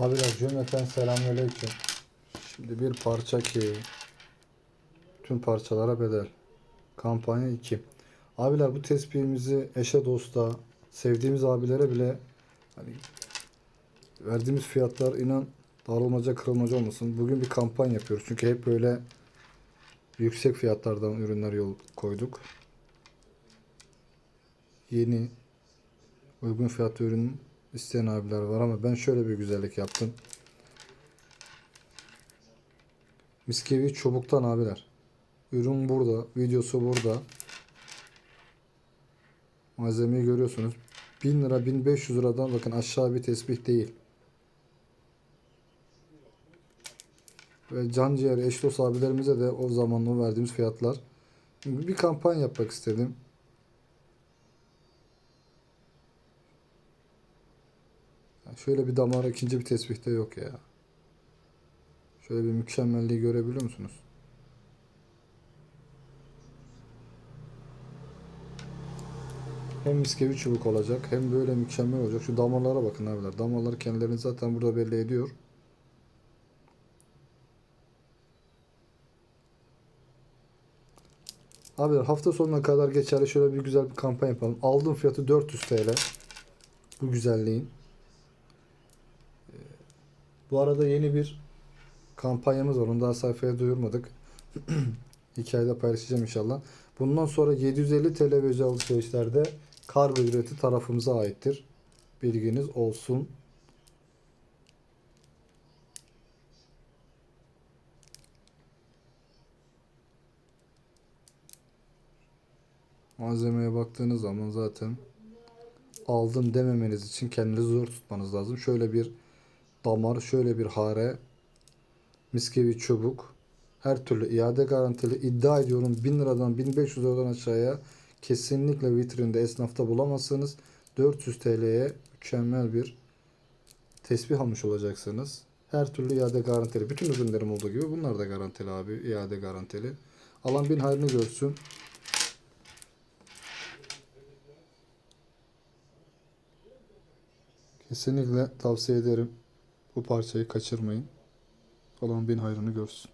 Abiler cümleten selamünaleyküm. Şimdi bir parça ki tüm parçalara bedel. Kampanya 2. Abiler bu tespihimizi eşe dosta, sevdiğimiz abilere bile hani verdiğimiz fiyatlar inan dağılmaca kırılmaca olmasın. Bugün bir kampanya yapıyoruz. Çünkü hep böyle yüksek fiyatlardan ürünler yol koyduk. Yeni uygun fiyatlı ürün isteyen abiler var ama ben şöyle bir güzellik yaptım. Miskevi çubuktan abiler. Ürün burada, videosu burada. Malzemeyi görüyorsunuz. 1000 lira 1500 liradan bakın aşağı bir tesbih değil. Ve can ciğer eş dost abilerimize de o zamanla verdiğimiz fiyatlar. Bir kampanya yapmak istedim. Şöyle bir damar ikinci bir tesbihte yok ya. Şöyle bir mükemmelliği görebiliyor musunuz? Hem miskevi çubuk olacak hem böyle mükemmel olacak. Şu damarlara bakın abiler. Damarları kendilerini zaten burada belli ediyor. Abiler hafta sonuna kadar geçerli şöyle bir güzel bir kampanya yapalım. Aldığım fiyatı 400 TL. Bu güzelliğin. Bu arada yeni bir kampanyamız var. Onu daha sayfaya duyurmadık. Hikayede paylaşacağım inşallah. Bundan sonra 750 TL ve özel alışverişlerde kargo ücreti tarafımıza aittir. Bilginiz olsun. Malzemeye baktığınız zaman zaten aldım dememeniz için kendinizi zor tutmanız lazım. Şöyle bir damar, şöyle bir hare, miskevi çubuk, her türlü iade garantili iddia ediyorum 1000 liradan 1500 liradan aşağıya kesinlikle vitrinde esnafta bulamazsınız. 400 TL'ye mükemmel bir tesbih almış olacaksınız. Her türlü iade garantili. Bütün ürünlerim olduğu gibi bunlar da garantili abi. iade garantili. Alan bin hayrını görsün. Kesinlikle tavsiye ederim. Bu parçayı kaçırmayın. Olan bin hayrını görsün.